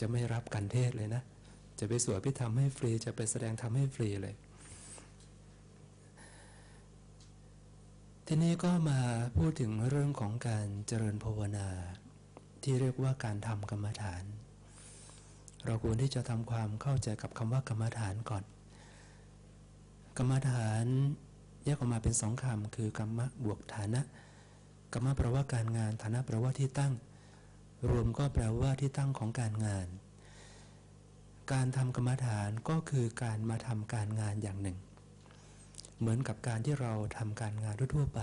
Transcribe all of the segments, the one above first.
จะไม่รับกันเทศเลยนะ จะไปสวดพิธรรมให้ฟรี จะไปแสดงธรรมให้ฟรีเลย ทีนี้ก็มาพูดถึงเรื่องของการเจริญภาวนา ที่เรียกว่าการทำกรรมฐาน เราควรที่จะทำความเข้าใจกับคำว่ากรรมฐานก่อน กรรมฐานแยกออกมาเป็นสองคำคือกรรมะบวกฐานะกรรมะแปลว่าการงานฐานะแปลว่าที่ตั้ง รวมก็แปลว่าที่ตั้งของการงาน การทำกรรมฐานก็คือการมาทำการงานอย่างหนึ่ง เหมือนกับการที่เราทำการงานทั่วๆไป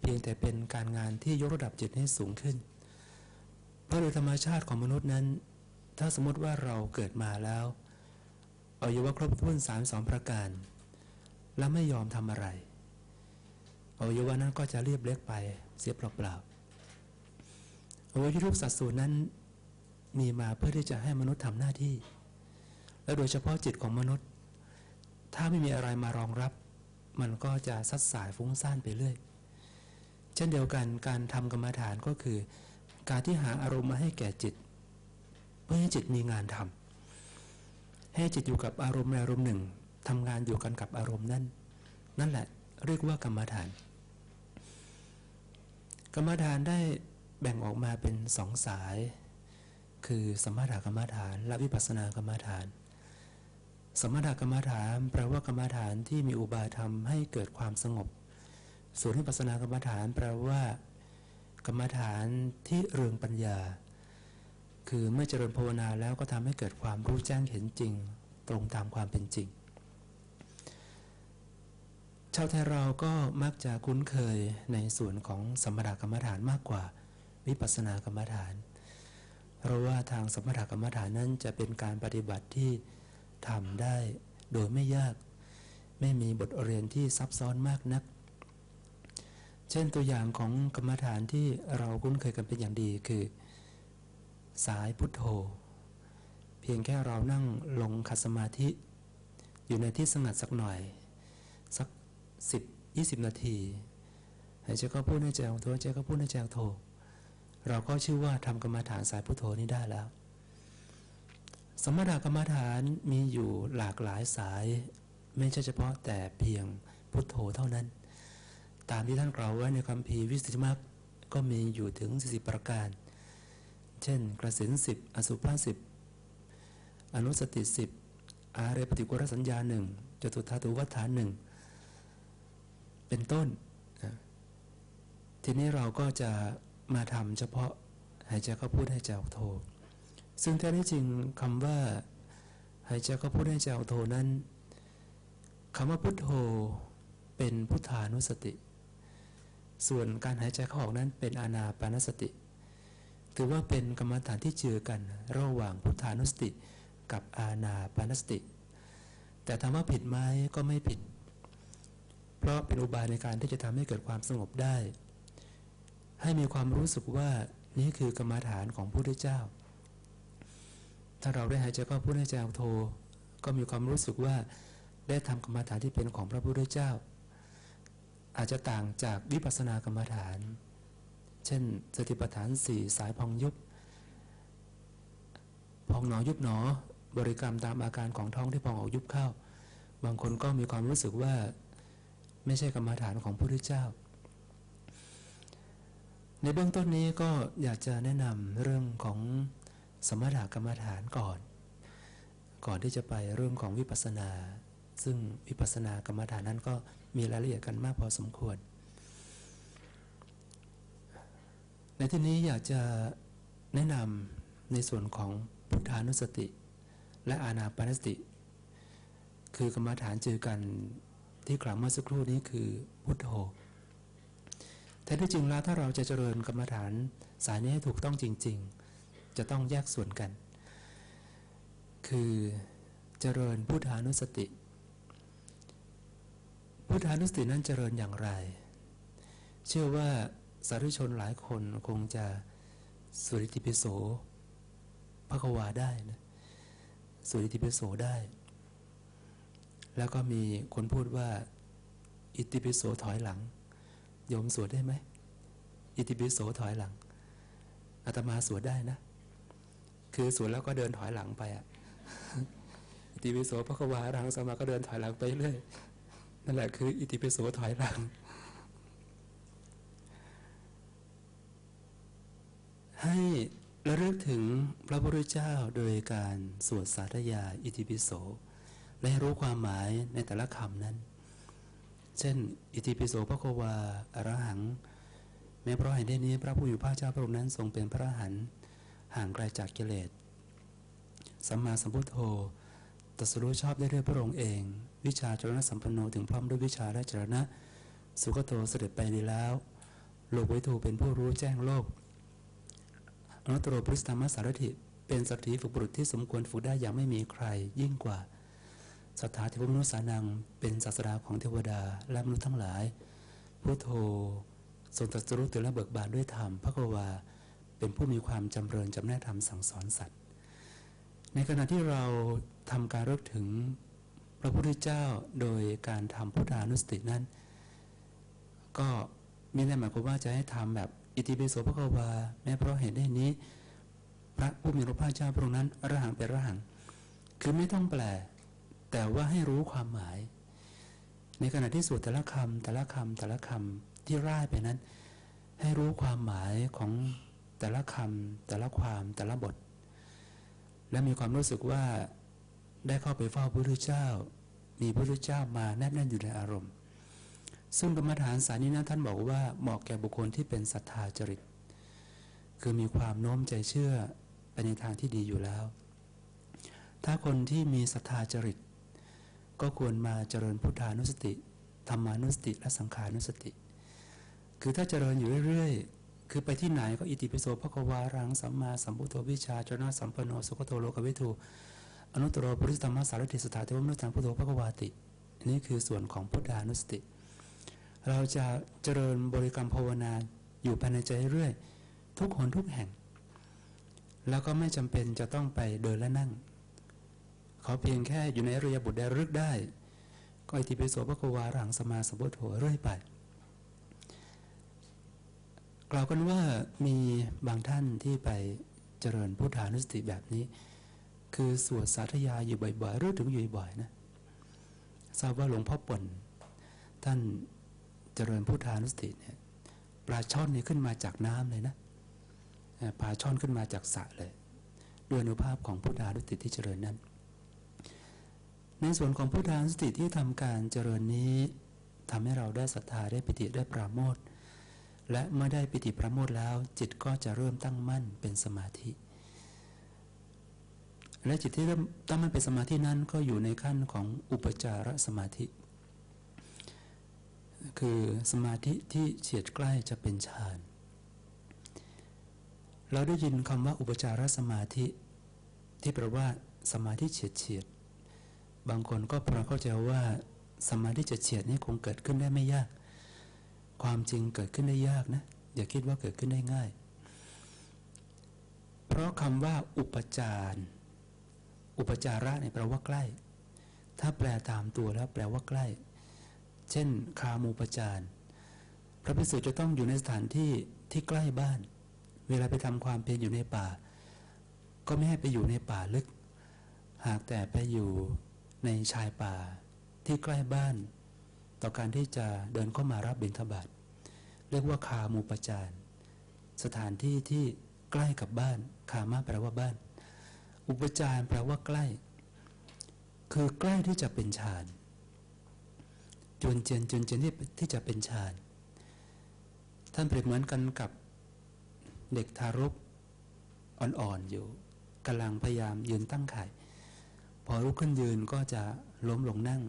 เพียงแต่เป็นการงานที่ยกระดับจิตให้สูงขึ้น เพราะโดยธรรมชาติของมนุษย์นั้น ถ้าสมมติว่าเราเกิดมาแล้วอายุว่าครบถ้วนสามสองประการ และไม่ยอมทำอะไรอวัยวะนั้นก็จะเรียบเล็กไปเสียเปล่าๆ อวัยวะทุกสัดส่วนนั้นมีมาเพื่อที่จะให้มนุษย์ทำหน้าที่ และโดยเฉพาะจิตของมนุษย์ ถ้าไม่มีอะไรมารองรับ มันก็จะซัดสายฟุ้งซ่านไปเรื่อย เช่นเดียวกันการทำกรรมฐานก็คือ การที่หาอารมณ์มาให้แก่จิต เพื่อให้จิตมีงานทำให้จิตอยู่กับอารมณ์ใดอารมณ์หนึ่งทำงานอยู่กันกับอารมณ์นั้นนั่นแหละเรียกว่ากรรมฐาน กรรมฐานได้ แบ่งออกมาเป็นสองสาย คือสมถกรรมฐานและวิปัสสนากรรมฐาน สมถกรรมฐานแปลว่ากรรมฐานที่มีอุบายทำให้เกิดความสงบ ส่วนวิปัสสนากรรมฐานแปลว่า กรรมฐานที่เรืองปัญญา คือเมื่อเจริญภาวนาแล้วก็ทำให้เกิดความรู้แจ้งเห็นจริง ตรงตามความเป็นจริง ชาวไทยเราก็มักจะคุ้นเคยในส่วนของสมถกรรมฐานมากกว่า วิปัสสนากรรมฐาน เพราะว่าทางสมถกรรมฐานนั้นจะเป็นการปฏิบัติที่ทำได้โดยไม่ยาก ไม่มีบทเรียนที่ซับซ้อนมากนัก เช่นตัวอย่างของกรรมฐานที่เราคุ้นเคยกันเป็นอย่างดีคือ สายพุทโธ เพียงแค่เรานั่งลงขัดสมาธิ อยู่ในที่สงัดสักหน่อย สักสิบยี่สิบนาทีหายใจก็พูดในใจของโทหายใจก็พูดในใจของโท เราก็ชื่อว่าทำกรรมฐานสายพุทโธนี้ได้แล้ว สมถกรรมฐานมีอยู่หลากหลายสาย ไม่ใช่เฉพาะแต่เพียงพุทโธเท่านั้น ตามที่ท่านกล่าวไว้ในคำพีวิสุทธิมรรคก็มีอยู่ถึงสิบประการ เช่น กระสินสิบอสุภาสิบอนุสติสิบอาเรปฏิกุรสัญญาหนึ่งจตุธาตุวัฏฐานหนึ่งเป็นต้น ทีนี้เราก็จะ มาทำเฉพาะหายใจเข้าพูดให้ใจออกโท ซึ่งแท้ที่จริงคำว่าหายใจเข้าพูดให้ใจออกโทนั้นคำว่าพุทโธเป็นพุทธานุสติ ส่วนการหายใจเข้าออกนั้นเป็นอานาปานสติ ถือว่าเป็นกรรมฐานที่เจือกันระหว่างพุทธานุสติกับอาณาปานสติ แต่ถามว่าผิดไหมก็ไม่ผิด เพราะเป็นอุบายในการที่จะทำให้เกิดความสงบได้ ให้มีความรู้สึกว่านี่คือกรรมฐานของพระพุทธเจ้า ถ้าเราได้หายใจก็พูดให้ใจโท ก็มีความรู้สึกว่าได้ทำกรรมฐานที่เป็นของพระพุทธเจ้า อาจจะต่างจากวิปัสสนากรรมฐาน เช่นสติปัฏฐานสี่สายพองยุบพองหนอยุบหนอบริกรรมตามอาการของท้องที่พองออกยุบเข้า บางคนก็มีความรู้สึกว่าไม่ใช่กรรมฐานของพระพุทธเจ้า ในเบื้องต้นนี้ก็อยากจะแนะนำเรื่องของสมถกรรมฐานก่อน ก่อนที่จะไปเรื่องของวิปัสสนา ซึ่งวิปัสสนากรรมฐานนั้นก็มีรายละเอียดกันมากพอสมควร ในที่นี้อยากจะแนะนำในส่วนของพุทธานุสติ และอานาปานสติ คือกรรมฐานเจอกันที่กล่าวเมื่อสักครู่นี้คือพุทโธ แต่ที่จริงแล้วถ้าเราจะเจริญกรรมฐานสายนี้ให้ถูกต้องจริง ๆ จะต้องแยกส่วนกัน คือเจริญพุทธานุสติ พุทธานุสตินั้นเจริญอย่างไร เชื่อว่าสาธุชนหลายคนคงจะสุริติปิโสพระควาได้นะสุริติปิโสได้ แล้วก็มีคนพูดว่า อิติปิโสถอยหลัง โยมสวดได้ไหม อิติปิโสถอยหลัง อาตมาสวดได้นะ คือสวดแล้วก็เดินถอยหลังไปอะอิติปิโสพระควารังสมมาก็เดินถอยหลังไปเรื่อย นั่นแหละคือ อิติปิโสถอยหลัง ให้ระลึกถึงพระพุทธเจ้าโดยการสวดสาธยายอิติปิโส และรู้ความหมายในแต่ละคำนั้น เช่น อิติปิโสพระโควาอรหัง แม้เพราะเหตุนี้ พระผู้อยู่ภาคเจ้าพระองค์นั้นทรงเป็นพระอรหันต์ห่างไกลจากกิเลส สัมมาสัมพุทโธตรัสรู้ชอบได้ด้วยพระองค์เอง วิชาจรณะสัมปันโนถึงพร้อมด้วยวิชาและจรณะ สุขโตเสด็จไปดีแล้ว โลกวิทูเป็นผู้รู้แจ้งโลกอนุตตรปริสธรรมสารถิเป็นสตถีฝึกบุรุษที่สมควรฝึกได้อย่างไม่มีใครยิ่งกว่า สัทธาเทวมนุษย์สานังเป็นศาสดาของเทวดาและมนุษย์ทั้งหลายพุทโธทรงตรัสรู้ตื่นและเบิกบานด้วยธรรมพระกวาเป็นผู้มีความจำเริญจำแนกธรรมสั่งสอนสัตว์ ในขณะที่เราทำการรึกถึงพระพุทธเจ้าโดยการทำพุทธานุสตินั้น ก็มีในหมายความว่าจะให้ทำแบบอิติปิโสพระกวาแม้เพราะเหตุได้นี้ พระผู้มีพระภาคเจ้าพระองค์นั้นอรหังเป็นอรหัง คือไม่ต้องแปล แต่ว่าให้รู้ความหมาย ในขณะที่สวดแต่ละคำแต่ละคำแต่ละคำที่ร่ายไปนั้น ให้รู้ความหมายของแต่ละคำแต่ละความแต่ละบท และมีความรู้สึกว่าได้เข้าไปเฝ้าพระพุทธเจ้า มีพระพุทธเจ้ามาแนบแน่นอยู่ในอารมณ์ ซึ่งกรรมฐานสายนี้นะท่านบอกว่าเหมาะแก่บุคคลที่เป็นศรัทธาจริต คือมีความโน้มใจเชื่อไปในทางที่ดีอยู่แล้ว ถ้าคนที่มีศรัทธาจริต ก็ควรมาเจริญพุทธานุสติธรรมานุสติและสังขานุสติ คือถ้าเจริญอยู่เรื่อยๆ คือไปที่ไหนก็อิติปิโสพระควารังสัมมาสัมพุทโธวิชาจนะสัมปโนสุขโตโลกวิทูอนุตตรปริสธรรมสารติสถาเทวมนุษย์ทางพุทโธพระควาติอันนี้คือส่วนของพุทธานุสติ เราจะเจริญบริกรรมภาวนาอยู่ภายในใจเรื่อยทุกหนทุกแห่ง แล้วก็ไม่จำเป็นจะต้องไปเดินและนั่ง ขาเพียงแค่อยู่ในอริยบุตรได้รึกได้ ก็อิติปิโสพระควารังสมาสมพุทโธเรื่อยไป กล่าวกันว่ามีบางท่านที่ไปเจริญพุทธานุสติแบบนี้ คือสวดสาธยายอยู่บ่อยๆเรื่อถึงอยู่บ่อยนะทราบว่าหลวงพ่อป่นท่านเจริญพุทธานุสติเนี่ยปลาช่อนนี่ขึ้นมาจากน้ำเลยนะปลาช่อนขึ้นมาจากสระเลยด้วยอนุภาพของพุทธานุสติที่เจริญนั้น ในส่วนของพุทธานสติที่ทำการเจริญนี้ทำให้เราได้ศรัทธาได้ปิติได้ปราโมทและเมื่อได้ปิติประโมทแล้วจิตก็จะเริ่มตั้งมั่นเป็นสมาธิ และจิตที่เริ่มตั้งมั่นเป็นสมาธินั้นก็อยู่ในขั้นของอุปจารสมาธิ คือสมาธิที่เฉียดใกล้จะเป็นฌานเราได้ยินคำว่าอุปจารสมาธิ ที่แปลว่าสมาธิเฉียดเฉียด บางคนก็พอเข้าใจว่าสมาธิจะเฉียดนี่คงเกิดขึ้นได้ไม่ยาก ความจริงเกิดขึ้นได้ยากนะอย่าคิดว่าเกิดขึ้นได้ง่าย เพราะคำว่าอุปจารอุปจาระเนี่ยแปลว่าใกล้ ถ้าแปลตามตัวแล้วแปลว่าใกล้ เช่น คามูปจารพระภิกษุจะต้องอยู่ในสถานที่ที่ใกล้บ้าน เวลาไปทำความเพียรอยู่ในป่า ก็ไม่ให้ไปอยู่ในป่าลึก หากแต่ไปอยู่ ในชายป่าที่ใกล้บ้าน ต่อการที่จะเดินเข้ามารับบิณฑบาตเรียกว่าคามูปจารสถานที่ที่ใกล้กับบ้าน คามาแปลว่าบ้าน อุปจารแปลว่าใกล้ คือใกล้ที่จะเป็นฌานจนเจนจนเจนที่ที่จะเป็นฌานท่านเปรียบเหมือนกันกับเด็กทารกอ่อนๆอยู่กำลังพยายามยืนตั้งไข่ อลุกขึ้นยืนก็จะล้มลงนั่ง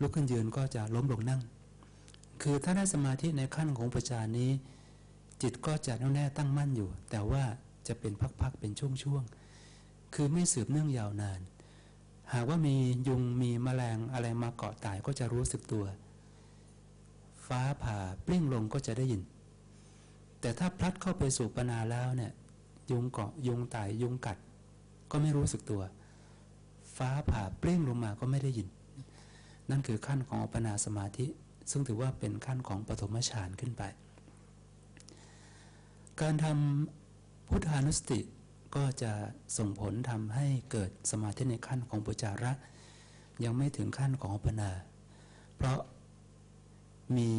ลุกขึ้นยืนก็จะล้มลงนั่ง คือถ้าได้สมาธิในขั้นของปัจจานี้ จิตก็จะแน่วแน่ตั้งมั่นอยู่ แต่ว่าจะเป็นพักๆเป็นช่วงๆคือไม่สืบเนื่องยาวนาน หากว่ามียุงมีแมลงอะไรมาเกาะตายก็จะรู้สึกตัว ฟ้าผ่าปลิ้งลงก็จะได้ยิน แต่ถ้าพลัดเข้าไปสู่ปนาแล้วเนี่ยยุงเกาะยุงตายยุงกัด ก็ไม่รู้สึกตัว ฟ้าผ่าเปลิ้งลงมาก็ไม่ได้ยิน นั่นคือขั้นของอัปปนาสมาธิ ซึ่งถือว่าเป็นขั้นของปฐมฌานขึ้นไป การทำพุทธานุสติก็จะส่งผลทำให้เกิดสมาธิในขั้นของปุจาระ ยังไม่ถึงขั้นของอัปปนา เพราะมี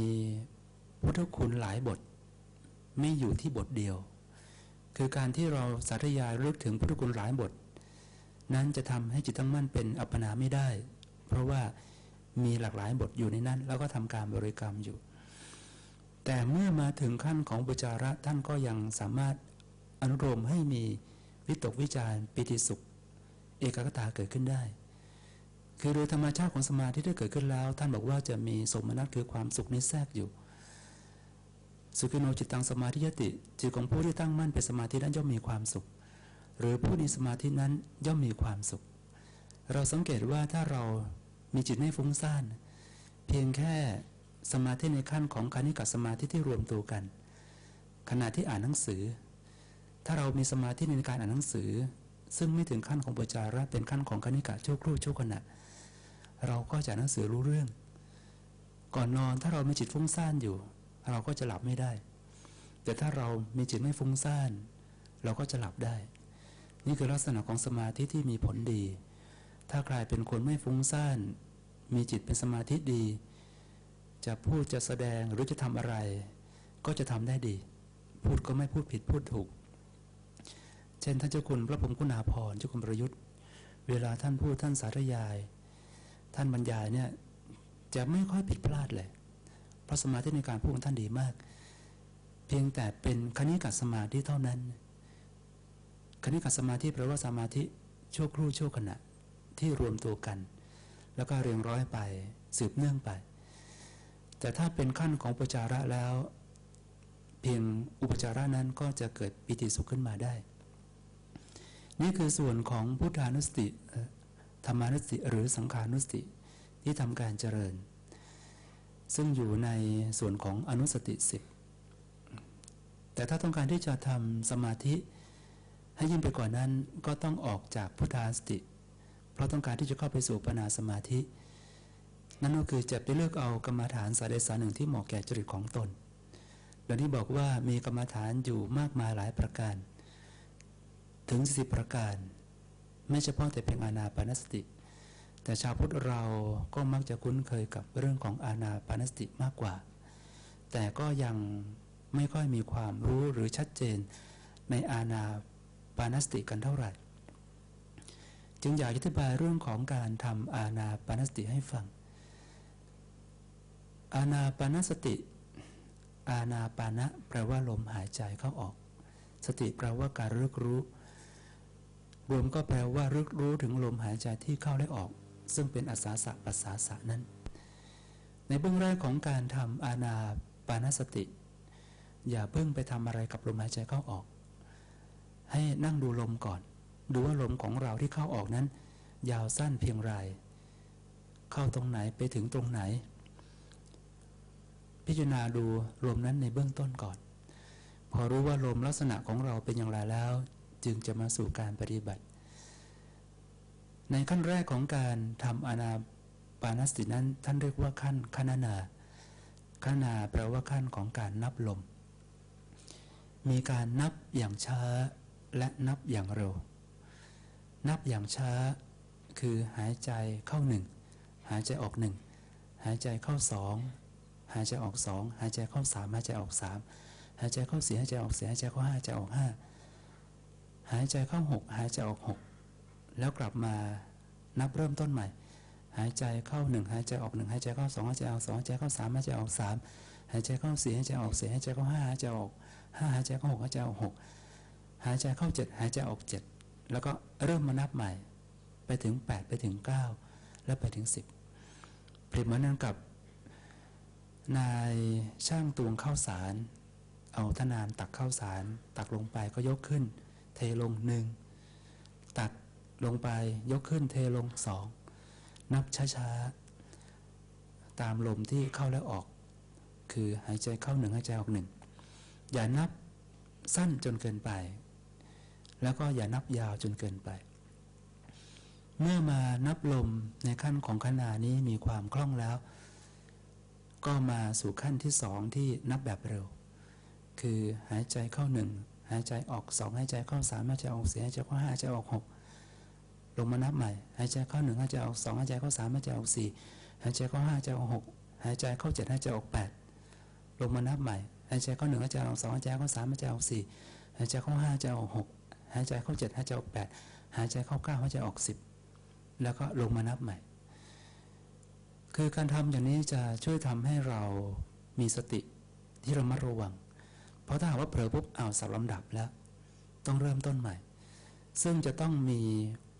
พุทธคุณหลายบท ไม่อยู่ที่บทเดียว คือการที่เราสาธยายรึกถึงพุทธคุณหลายบท นั้นจะทำให้จิตตั้งมั่นเป็นอัปปนาไม่ได้ เพราะว่ามีหลากหลายบทอยู่ในนั้น แล้วก็ทำการบริกรรมอยู่ แต่เมื่อมาถึงขั้นของปุจาระท่านก็ยังสามารถอนุโลมให้มีวิตกวิจารปิติสุข เอกคตาเกิดขึ้นได้ คือโดยธรรมชาติของสมาธิที่เกิดขึ้นแล้ว ท่านบอกว่าจะมีสมนัตคือความสุขนี้แทรกอยู่สุขิโนจิตตังสมาธิยติจิตของผู้ที่ตั้งมั่นเป็นสมาธินั้นย่อมมีความสุข หรือผู้มีสมาธินั้นย่อมมีความสุข เราสังเกตว่าถ้าเรามีจิตไม่ฟุ้งซ่าน เพียงแค่สมาธิในขั้นของคานิกสมาธิที่รวมตัวกัน ขณะที่อ่านหนังสือ ถ้าเรามีสมาธิในการอ่านหนังสือ ซึ่งไม่ถึงขั้นของปจาระเป็นขั้นของคณิกะชั่วครู่ชั่วขณะ เราก็จะอ่านหนังสือรู้เรื่อง ก่อนนอนถ้าเรามีจิตฟุ้งซ่านอยู่ เราก็จะหลับไม่ได้ แต่ถ้าเรามีจิตไม่ฟุ้งซ่าน เราก็จะหลับได้ นี่คือลักษณะของสมาธิที่มีผลดี ถ้ากลายเป็นคนไม่ฟุ้งซ่าน มีจิตเป็นสมาธิดี จะพูดจะแสดงหรือจะทำอะไร ก็จะทำได้ดี พูดก็ไม่พูดผิดพูดถูก เช่นท่านเจ้าคุณพระพรมคุณาภรณ์เจ้าคุณประยุทธ์ เวลาท่านพูดท่านสาธยาย ท่านบรรยายเนี่ยจะไม่ค่อยผิดพลาดเลยเพราะสมาธิในการพูดของท่านดีมาก เพียงแต่เป็นคณิกสมาธิเท่านั้น คณิกสมาธิแปลว่าสมาธิชั่วครู่ชั่วขณะที่รวมตัวกัน แล้วก็เรียงร้อยไปสืบเนื่องไป แต่ถ้าเป็นขั้นของปจาระแล้ว เพียงอุปจาระนั้นก็จะเกิดปิติสุขขึ้นมาได้ นี่คือส่วนของพุทธานุสติธรรมานุสติหรือสังขานุสติที่ทำการเจริญ ซึ่งอยู่ในส่วนของอนุสติสิบแต่ถ้าต้องการที่จะทำสมาธิ ให้ยิ่งไปกว่านั้นก็ต้องออกจากพุทธาสติ เพราะต้องการที่จะเข้าไปสู่ปนาสมาธิ นั่นก็คือจะไปเลือกเอากรรมฐานสายใดสายหนึ่งที่เหมาะแก่จริตของตนดังที่บอกว่ามีกรรมฐานอยู่มากมายหลายประการ ถึงสิบประการ ไม่เฉพาะแต่เพียงอานาปานสติ แต่ชาวพุทธเราก็มักจะคุ้นเคยกับเรื่องของอานาปานสติมากกว่า แต่ก็ยังไม่ค่อยมีความรู้หรือชัดเจนในอาณา ปานสติกันเท่าไหร่ จึงอยากอธิบายเรื่องของการทำอาณาปานสติให้ฟัง อาณาปานสติ อาณาปานะแปลว่าลมหายใจเข้าออก สติแปลว่าการรึกรู้รวมก็แปลว่ารึกรู้ถึงลมหายใจที่เข้าและออก ซึ่งเป็นอาสาสะปัสสาสะนั้น ในเบื้องแรกของการทำอาณาปานสติ อย่าเพิ่งไปทำอะไรกับลมหายใจเข้าออก ให้นั่งดูลมก่อน ดูว่าลมของเราที่เข้าออกนั้น ยาวสั้นเพียงไร เข้าตรงไหนไปถึงตรงไหน พิจารณาดูลมนั้นในเบื้องต้นก่อน พอรู้ว่าลมลักษณะของเราเป็นอย่างไรแล้ว จึงจะมาสู่การปฏิบัติ ในขั้นแรกของการทำอนาปานสตินั้นท่านเรียกว่าขั้นคณนาคณนาแปลว่าขั้นของการนับลม มีการนับอย่างช้า และนับอย่างเร็ว นับอย่างช้า คือหายใจเข้าหนึ่งหายใจออกหนึ่งหายใจเข้าสองหายใจออกสองหายใจเข้าสามหายใจออกสามหายใจเข้าสี่หายใจออกสี่หายใจเข้าห้าหายใจออกห้าหายใจเข้าหกหายใจออกหกแล้วกลับมานับเริ่มต้นใหม่ หายใจเข้าหนึ่งหายใจออกหนึ่งหายใจเข้าสองหายใจออกสองหายใจเข้าสามหายใจออกสามหายใจเข้าสี่หายใจออกสี่หายใจเข้าห้าหายใจออกห้าหายใจเข้าหกหายใจออกหก หายใจเข้าเจ็ดหายใจออกเจ็ดแล้วก็เริ่มมานับใหม่ ไปถึงแปดไปถึงเก้าแล้วไปถึงสิบเปรียบเหมือนกันกับ นายช่างตวงข้าวสาร เอาทนานตักข้าวสาร ตักลงไปก็ยกขึ้น เทลงหนึ่งตักลงไปยกขึ้นเทลงสองนับช้าๆ ตามลมที่เข้าและออก คือหายใจเข้าหนึ่งหายใจออกหนึ่งอย่านับสั้นจนเกินไป แล้วก็อย่านับยาวจนเกินไป เมื่อมานับลมในขั้นของขณานี้มีความคล่องแล้ว ก็มาสู่ขั้นที่สองที่นับแบบเร็ว คือหายใจเข้าหนึ่งหายใจออกสองหายใจเข้าสามหายใจออกสี่หายใจเข้าห้าหายใจออกหกลงมานับใหม่หายใจเข้าหนึ่งหายใจออกสองหายใจเข้าสามหายใจออกสี่หายใจเข้าห้าหายใจออกหกหายใจเข้าเจ็ดหายใจออกแปดลงมานับใหม่หายใจเข้าหนึ่งหายใจออกสองหายใจเข้าสามหายใจออกสี่หายใจเข้าห้าหายใจออกหกายใจเข้าเจ็ดหายใจออกแปดหายใจเข้าเก้าหายใจออกสิบแล้วก็ลงมานับใหม่ คือการทำอย่างนี้จะช่วยทำให้เรามีสติที่ระมัดระวัง เพราะถ้าหากว่าเผลอปุ๊บเอาสับลำดับแล้ว ต้องเริ่มต้นใหม่ ซึ่งจะต้องมี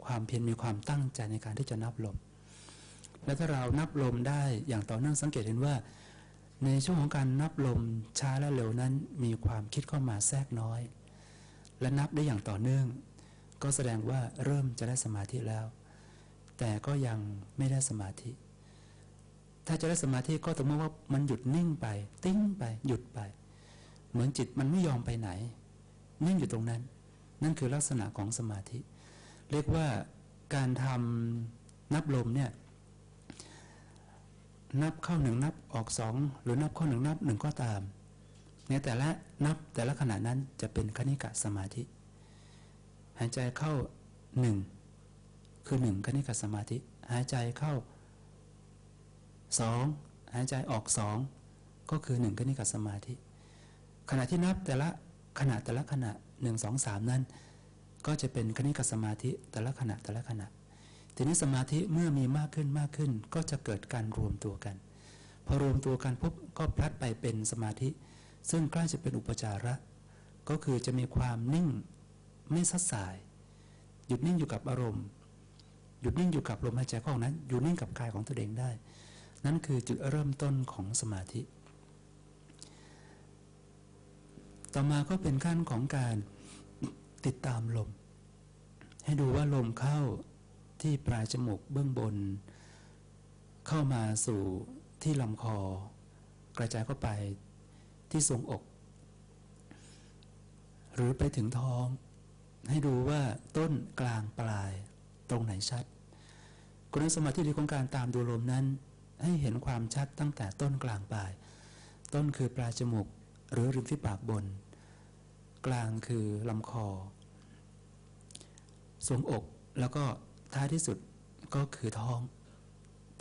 ความเพียรมีความตั้งใจในการที่จะนับลม และถ้าเรานับลมได้อย่างต่อเนื่องสังเกตเห็นว่า ในช่วงของการนับลมช้าและเร็วนั้นมีความคิดเข้ามาแทรกน้อย และนับได้อย่างต่อเนื่อง ก็แสดงว่าเริ่มจะได้สมาธิแล้ว แต่ก็ยังไม่ได้สมาธิ ถ้าจะได้สมาธิก็ต่อเมื่อว่ามันหยุดนิ่งไป ติ้งไปหยุดไป เหมือนจิตมันไม่ยอมไปไหน นิ่งอยู่ตรงนั้น นั่นคือลักษณะของสมาธิ เรียกว่าการทำนับลมเนี่ยนับเข้าหนึ่งนับออกสองหรือนับเข้าหนึ่งนับหนึ่งก็ตาม ในแต่ละนับแต่ละขณะนั้นจะเป็นคณิกะสมาธิ หายใจเข้าหนึ่งคือหนึ่งคณิกะสมาธิ หายใจเข้าสองหายใจออกสองก็คือหนึ่งคณิกะสมาธิ ขณะที่นับแต่ละขณะแต่ละขณะหนึ่งสองสามนั้น ก็จะเป็นคณิกะสมาธิแต่ละขณะแต่ละขณะทีนี้สมาธิเมื่อมีมากขึ้นมากขึ้น ก็จะเกิดการรวมตัวกัน พอรวมตัวกันปุ๊บก็พลัดไปเป็นสมาธิ ซึ่งใกล้จะเป็นอุปจาระ ก็คือจะมีความนิ่งไม่สัดสาย หยุดนิ่งอยู่กับอารมณ์ หยุดนิ่งอยู่กับลมหายใจขออกนั้น อยู่นิ่งกับกายของตัวเองได้ นั่นคือจุดเริ่มต้นของสมาธิ ต่อมาก็เป็นขั้นของการติดตามลม ให้ดูว่าลมเข้าที่ปลายจมูกเบื้องบน เข้ามาสู่ที่ลำคอกระจายเข้าไป ที่ทรงอก หรือไปถึงท้อง ให้ดูว่าต้นกลางปลายตรงไหนชัด คุณสมาธิดีของการตามดูลมนั้น ให้เห็นความชัดตั้งแต่ต้นกลางปลาย ต้นคือปลายจมูกหรือริมฝีปากบน กลางคือลำคอทรวงอกแล้วก็ท้ายที่สุดก็คือท้อง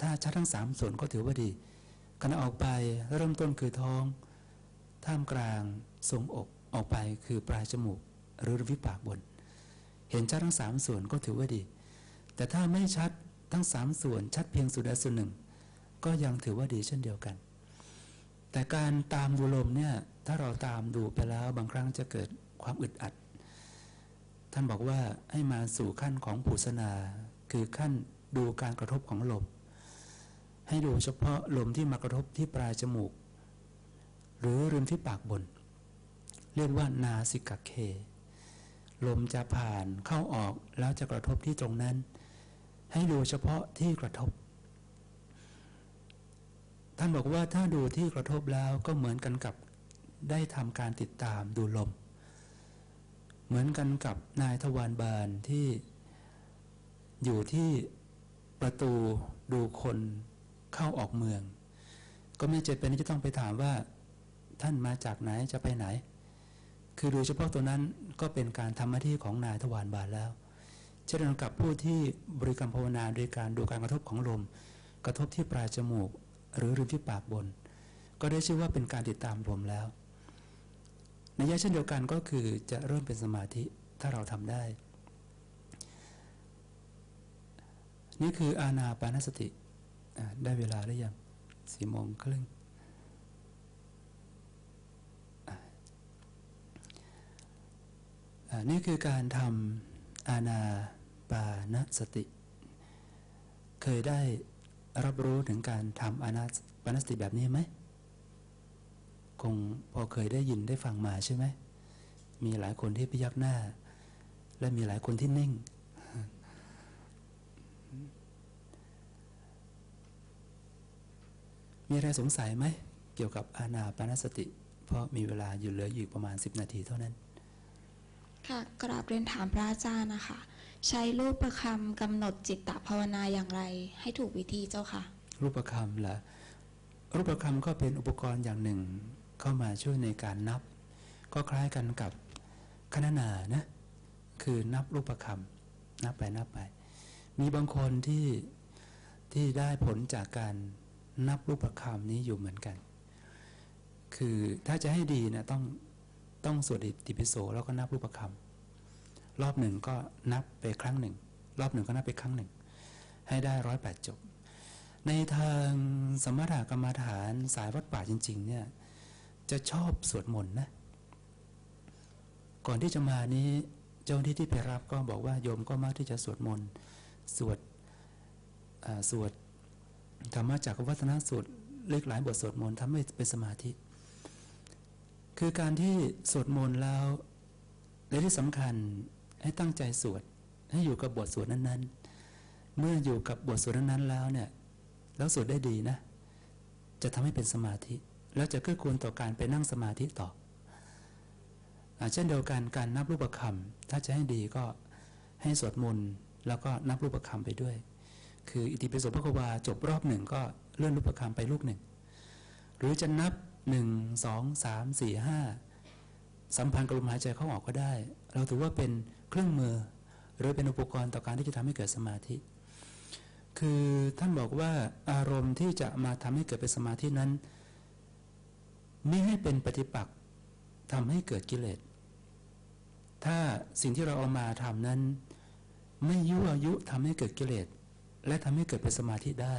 ถ้าชัดทั้งสามส่วนก็ถือว่าดีขณะออกไปเริ่มต้นคือท้อง ท่ามกลางทรงอกออกไปคือปลายจมูก หรือริมปากบน เห็นชัดทั้งสามส่วนก็ถือว่าดี แต่ถ้าไม่ชัดทั้งสามส่วนชัดเพียงส่วนใดส่วนหนึ่ง ก็ยังถือว่าดีเช่นเดียวกัน แต่การตามดูลมเนี่ยถ้าเราตามดูไปแล้วบางครั้งจะเกิดความอึดอัด ท่านบอกว่าให้มาสู่ขั้นของผูสนา คือขั้นดูการกระทบของลมให้ดูเฉพาะลมที่มากระทบที่ปลายจมูก หรือริมที่ปากบน เรียกว่านาสิกเค ลมจะผ่านเข้าออกแล้วจะกระทบที่ตรงนั้น ให้ดูเฉพาะที่กระทบ ท่านบอกว่าถ้าดูที่กระทบแล้วก็เหมือนกันกับได้ทำการติดตามดูลม เหมือนกันกับนายทวารบานที่อยู่ที่ประตูดูคนเข้าออกเมือง ก็ไม่จำเป็นที่จะต้องไปถามว่า ท่านมาจากไหนจะไปไหน คือโดูเฉพาะตัวนั้นก็เป็นการทำหน้าที่ของนายทวารบานแล้ว เช่นเดียวกับผู้ที่บริกรรมภาวนาโดยการดูการกระทบของลม กระทบที่ปลายจมูก หรือริมที่ปากบน ก็ได้ชื่อว่าเป็นการติดตามลมแล้วในยะเช่นเดียวกันก็คือจะเริ่มเป็นสมาธิถ้าเราทำได้ นี่คืออาณาปานสติได้เวลาหรือยังสี่โมงครึ่ง นี่คือการทำอาณาปานสติ เคยได้รับรู้ถึงการทำอาณาปานสติแบบนี้ไหม คงพอเคยได้ยินได้ฟังมาใช่ไหม มีหลายคนที่พยักหน้า และมีหลายคนที่นิ่ง มีอะไรสงสัยไหม เกี่ยวกับอาณาปานสติ เพราะมีเวลาอยู่เหลืออยู่ประมาณ 10 นาทีเท่านั้น ค่ะกราบเรียนถามพระอาจารย์นะคะ ใช้รูปประคำกำหนดจิตตภาวนาอย่างไร ให้ถูกวิธีเจ้าค่ะ รูปประคำละรูปประคำก็เป็นอุปกรณ์อย่างหนึ่ง เข้ามาช่วยในการนับ ก็คล้ายกันกับคณนานะคือนับรูปประคำนับไปนับไป มีบางคนที่ที่ได้ผลจากการนับรูปประคำนี้อยู่เหมือนกัน คือถ้าจะให้ดีนะต้อง ต้องสวดอิติปิโสแล้วก็นับรูปคำรอบหนึ่งก็นับไปครั้งหนึ่ง รอบหนึ่งก็นับไปครั้งหนึ่ง ให้ได้ร้อยแปดจบ ในทางสมถกรรมฐานสายวัดป่าจริง ๆ เนี่ยจะชอบสวดมนต์นะก่อนที่จะมานี้เจ้าที่ที่ไปรับก็บอกว่าโยมก็มากที่จะสวดมนต์สวดสวดธรรมจักวัฒนสวดเล็กหลายบทสวดมนต์ทำให้เป็นสมาธิ คือการที่สวดมนต์แล้วและที่สำคัญให้ตั้งใจสวด ให้อยู่กับบทสวดนั้นๆ เมื่ออยู่กับบทสวดนั้นๆแล้วเนี่ยแล้วสวดได้ดีนะ จะทำให้เป็นสมาธิ แล้วจะเกื้อกูลต่อการไปนั่งสมาธิต่ออเช่นเดียวกันการนับรูปคำถ้าจะให้ดีก็ให้สวดมนต์แล้วก็นับรูปคำไปด้วย คืออิติปิโสพระควาจบรอบหนึ่งก็เลื่อนรูปคำไปลูกหนึ่ง หรือจะนับ หนึ่งสองสามสี่ห้าสัมพันธ์กับลมหายใจเข้าออกก็ได้ เราถือว่าเป็นเครื่องมือ หรือเป็นอุปกรณ์ต่อการที่จะทำให้เกิดสมาธิ คือท่านบอกว่าอารมณ์ที่จะมาทำให้เกิดเป็นสมาธินั้นไม่ให้เป็นปฏิปักษ์ทำให้เกิดกิเลส ถ้าสิ่งที่เราเอามาทำนั้น ไม่ยั่วยุทำให้เกิดกิเลส และทำให้เกิดเป็นสมาธิได้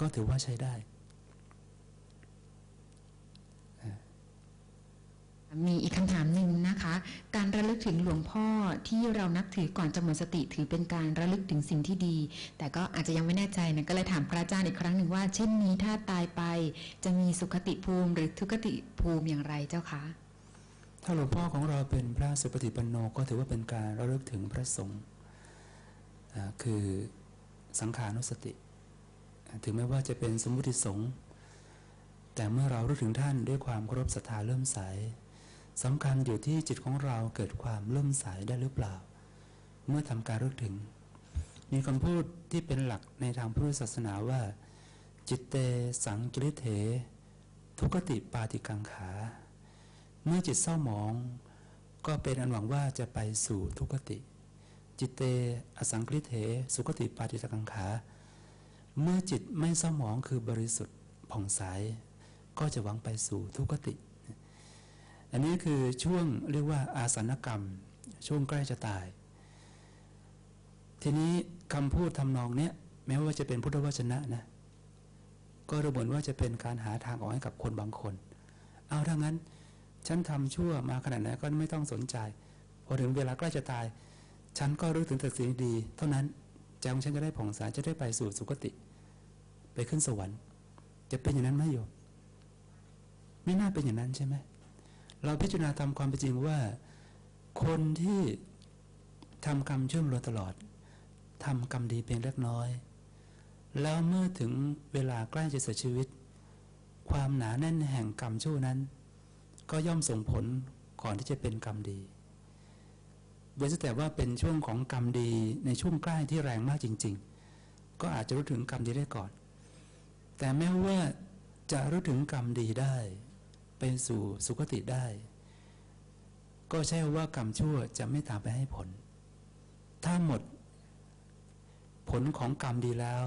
ก็ถือว่าใช้ได้ มีอีกคำถามหนึ่งนะคะ การระลึกถึงหลวงพ่อที่เรานับถือก่อนจะหมดสติถือเป็นการระลึกถึงสิ่งที่ดี แต่ก็อาจจะยังไม่แน่ใจนะก็เลยถามพระอาจารย์อีกครั้งหนึ่งว่า เช่นนี้ถ้าตายไปจะมีสุขติภูมิหรือทุกติภูมิอย่างไรเจ้าคะถ้าหลวงพ่อของเราเป็นพระสุปฏิปันโนก็ถือว่าเป็นการระลึกถึงพระสงฆ์คือสังขานุสติ ถึงแม้ว่าจะเป็นสมุติสงฆ์แต่เมื่อเรารู้ถึงท่านด้วยความเคารพศรัทธาเริ่มใส สำคัญอยู่ที่จิตของเราเกิดความเริ่อมใสได้หรือเปล่า เมื่อทำการรึกถึง มีคำพูดที่เป็นหลักในทางพุทธศาสนาว่า จิตเตสังกิริเถ ทุกติปาติกังขา เมื่อจิตเศร้าหมอง ก็เป็นอันหวังว่าจะไปสู่ทุกติ จิตเตอสังคลิเถ สุขติปาติกังขา เมื่อจิตไม่เศร้าหมองคือบริสุทธิ์ผ่องใสก็จะหวังไปสู่ทุกติ อันนี้คือช่วงเรียกว่าอาสนกรรม ช่วงใกล้จะตาย ทีนี้คำพูดทำนองเนี้ยแม้ว่าจะเป็นพุทธวจนะนะ ก็ระบุว่าจะเป็นการหาทางออกให้กับคนบางคน เอาถ้างั้น ฉันทำชั่วมาขนาดไหนก็ไม่ต้องสนใจ พอถึงเวลาใกล้จะตาย ฉันก็รู้ถึงแต่สิ่งดี เท่านั้นใจของฉันจะได้ผ่องใสจะได้ไปสู่สุคติ ไปขึ้นสวรรค์ จะเป็นอย่างนั้นไหมโยมไม่น่าเป็นอย่างนั้นใช่ไหม เราพิจารณาตามความเป็นจริงว่า คนที่ทำกรรมเชื่อมโยงตลอดทำกรรมดีเพียงเล็กน้อย แล้วเมื่อถึงเวลาใกล้จะเสียชีวิต ความหนาแน่นแห่งกรรมชั่วนั้น ก็ย่อมส่งผลก่อนที่จะเป็นกรรมดี เว้นแต่ว่าเป็นช่วงของกรรมดีในช่วงใกล้ที่แรงมากจริง ๆ ก็อาจจะรู้ถึงกรรมดีได้ก่อน แต่แม้ว่าจะรู้ถึงกรรมดีได้ ไปสู่สุคติได้ ก็ใช่ว่ากรรมชั่วจะไม่ตามไปให้ผล ถ้าหมด ผลของกรรมดีแล้ว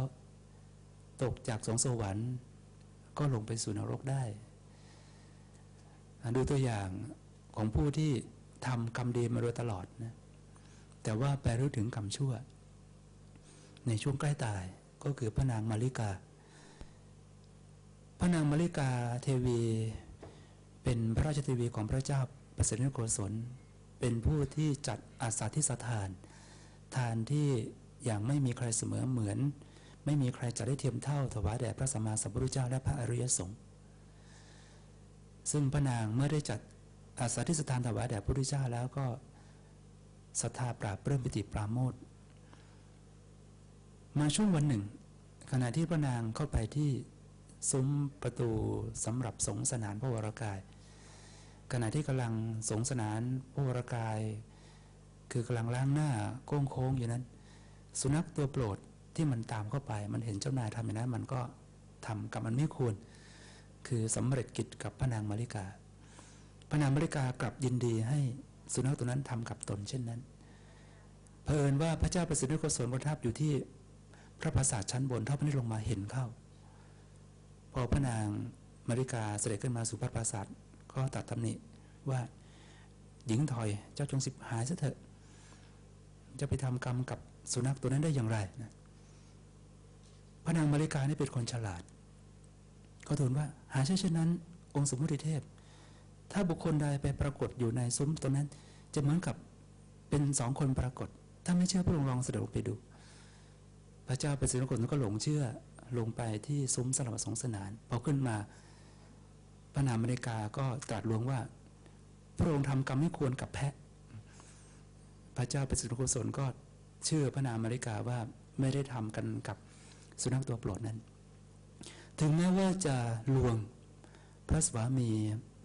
ตกจากสวงสวรรค์ก็ลงไปสู่นรกได้ ดูตัวอย่างของผู้ที่ทำกรรมดีมาโดยตลอดนะ แต่ว่าไปรู้ถึงกรรมชั่ว ในช่วงใกล้ตายก็คือพระนางมาริกา พระนางมาริกาเทวี เป็นพระราชเทวีของพระเจ้าประเสริฐโกศล เป็นผู้ที่จัดอาสาทิสถาน ทานที่อย่างไม่มีใครเสมอเหมือน ไม่มีใครจะได้เทียมเท่าถวายแด่พระสัมมาสัมพุทธเจ้าและพระอริยสงฆ์ซึ่งพระนางเมื่อได้จัดอาสาที่สถานถวายแด่พระพุทธเจ้าแล้วก็ศรัทธาปราบเริ่มปิติปราโมทมาช่วงวันหนึ่ง ขณะที่พระนางเข้าไปที่ซุ้มประตูสำหรับสงสนานพระวรากาย ขณะที่กำลังสงสนานพระวรกาย คือกำลังล้างหน้าโค้งโค้งอยู่นั้น สุนัขตัวโปรดที่มันตามเข้าไป มันเห็นเจ้านายทำอย่างนั้นมันก็ทำกับมันไม่ควร คือสำเร็จกิจกับพระนางมาริกาพระนางมาริกากลับยินดีให้สุนัขตัวนั้นทำกับตนเช่นนั้นเผอิญว่าพระเจ้าประสิทธิโกศลประทับอยู่ที่พระปราสาทชั้นบนเท่าพระนิลงมาเห็นเข้า พอพระนางมาริกาเสด็จขึ้นมาสู่พระปราสาท ก็ตัดตำหนิว่าหญิงถอยเจ้าจงสิบหายซะเถอะ จะไปทำกรรมกับสุนัขตัวนั้นได้อย่างไรนะพระนางมาริกานี่เป็นคนฉลาดก็ทูลว่าหาใช่เช่นนั้น องค์สมมุติเทพ ถ้าบุคคลใดไปปรากฏอยู่ในซุ้มตัวนั้น จะเหมือนกับเป็นสองคนปรากฏ ถ้าไม่เชื่อพระองค์ลองเสด็จไปดู พระเจ้าเป็นสิริกศลก็หลงเชื่อลงไปที่ซุ้มสลับสงสนานพอขึ้นมา พระนามาริกาก็ตรัสลวงว่า พระองค์ทำกรรมไม่ควรกับแพะ พระเจ้าเป็นสิริโกศลก็เชื่อพระนามาริกาว่าไม่ได้ทำกันกับสุนัขตัวโปรดนั้น ถึงแม้ว่าจะลวงพระสวามี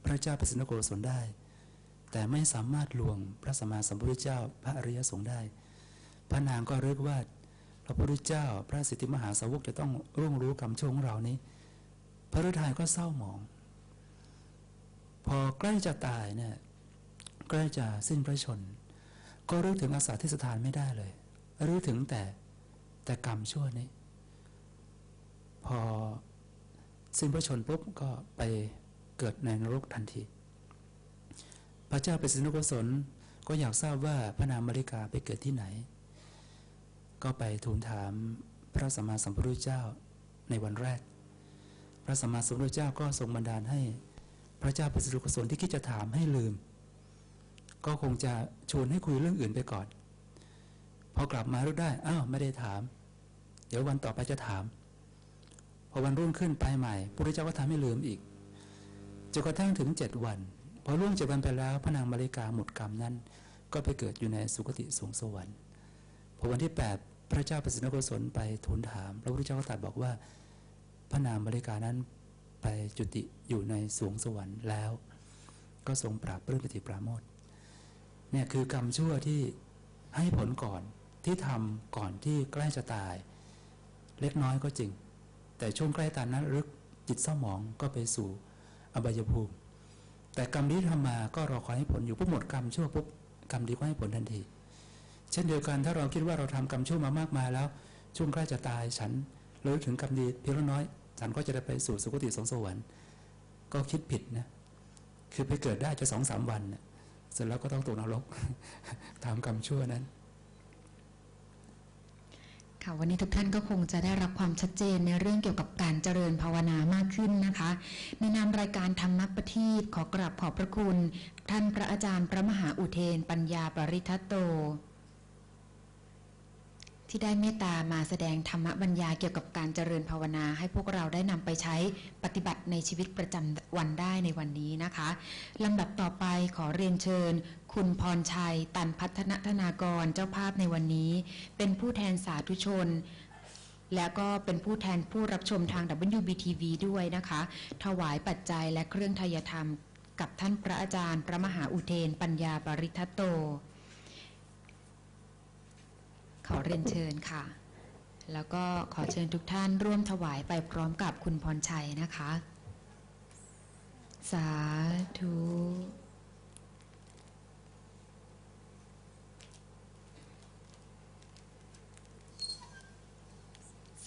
พระเจ้าเปสินโกศลได้ แต่ไม่สามารถลวงพระสัมมาสัมพุทธเจ้าพระอริยสงฆ์ได้ พระนางก็เรียกว่าพระพุทธเจ้าพระสิทธิมหาสาวกจะต้องร่วงรู้กรรมชงเรานี้ พระฤทัยก็เศร้าหมอง พอใกล้จะตายเนี่ยใกล้จะสิ้นพระชน ก็รู้ถึงอาสาที่สถานไม่ได้เลย รู้ถึงแต่แต่กรรมชั่วนี้ พอสิ้นพระชนปุ๊บก็ไปเกิดในนรกทันที พระเจ้าเป็นสินโกศลก็อยากทราบว่าพระนางมาริกาไปเกิดที่ไหน ก็ไปทูลถามพระสัมมาสัมพุทธเจ้าในวันแรก พระสัมมาสัมพุทธเจ้าก็ทรงบันดาลให้ พระเจ้าเปสินโกศลที่คิดจะถามให้ลืม ก็คงจะชวนให้คุยเรื่องอื่นไปก่อน พอกลับมารู้ได้อ้าวไม่ได้ถาม เดี๋ยววันต่อไปจะถาม พอวันรุ่งขึ้นไปใหม่พระพุทธเจ้าก็ทำให้ลืมอีกจนกระทั่งถึงเจ็ดวัน พอล่วงเจ็ดวันไปแล้วพระนางมาริกาหมดกรรมนั้น ก็ไปเกิดอยู่ในสุคติสูงสวรรค์พอวันที่แปดพระเจ้าประสิทธิโกศลไปทูลถาม พระพุทธเจ้าก็ตรัสบอกว่าพระนางมาริกานั้น ไปจุติอยู่ในสูงสวรรค์แล้ว ก็ทรงปราบเรื่องปฏิปราโมทเนี่ยคือกรรมชั่วที่ให้ผลก่อนที่ทำก่อนที่ใกล้จะตาย เล็กน้อยก็จริง แต่ช่วงใกล้ตายนั้นรึกจิตเศร้าหมองก็ไปสู่อบายภูมิ แต่กรรมที่ทำมาก็รอคอยให้ผลอยู่ปุ๊บหมดกรรมชั่วปุ๊บกรรมดีก็ให้ผลทันที เช่นเดียวกันถ้าเราคิดว่าเราทำกรรมชั่วมามากมายแล้ว ช่วงใกล้จะตายฉันรู้ถึงกรรมดีเพียงเล็กน้อย ฉันก็จะได้ไปสู่สุคติสงสวรรค์ ก็คิดผิดนะ คือไปเกิดได้จะสองสามวันเนี่ยเสร็จแล้วก็ต้องตกนรกทำกรรมชั่วนั้นค่ะวันนี้ทุกท่านก็คงจะได้รับความชัดเจนในเรื่องเกี่ยวกับการเจริญภาวนามากขึ้นนะคะ ในนามรายการธรรมประทีปขอกราบขอบพระคุณ ท่านพระอาจารย์พระมหาอุเทน ปัญญาปริทัตโต ที่ได้เมตตามาแสดงธรรมบรรยาเกี่ยวกับการเจริญภาวนา ให้พวกเราได้นำไปใช้ปฏิบัติในชีวิตประจำวันได้ในวันนี้นะคะลำดับต่อไปขอเรียนเชิญ คุณพรชัย ตันพัฒนธนากรเจ้าภาพในวันนี้ เป็นผู้แทนสาธุชน แล้วก็เป็นผู้แทนผู้รับชมทาง WBTV ด้วยนะคะ ถวายปัจจัยและเครื่องทายธรรม กับท่านพระอาจารย์ พระมหาอุเทน ปัญญาปริทัตโต ขอเรียนเชิญค่ะ แล้วก็ขอเชิญทุกท่านร่วมถวายไปพร้อมกับคุณพรชัยนะคะ สาธุ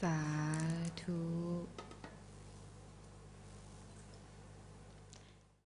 สาธุ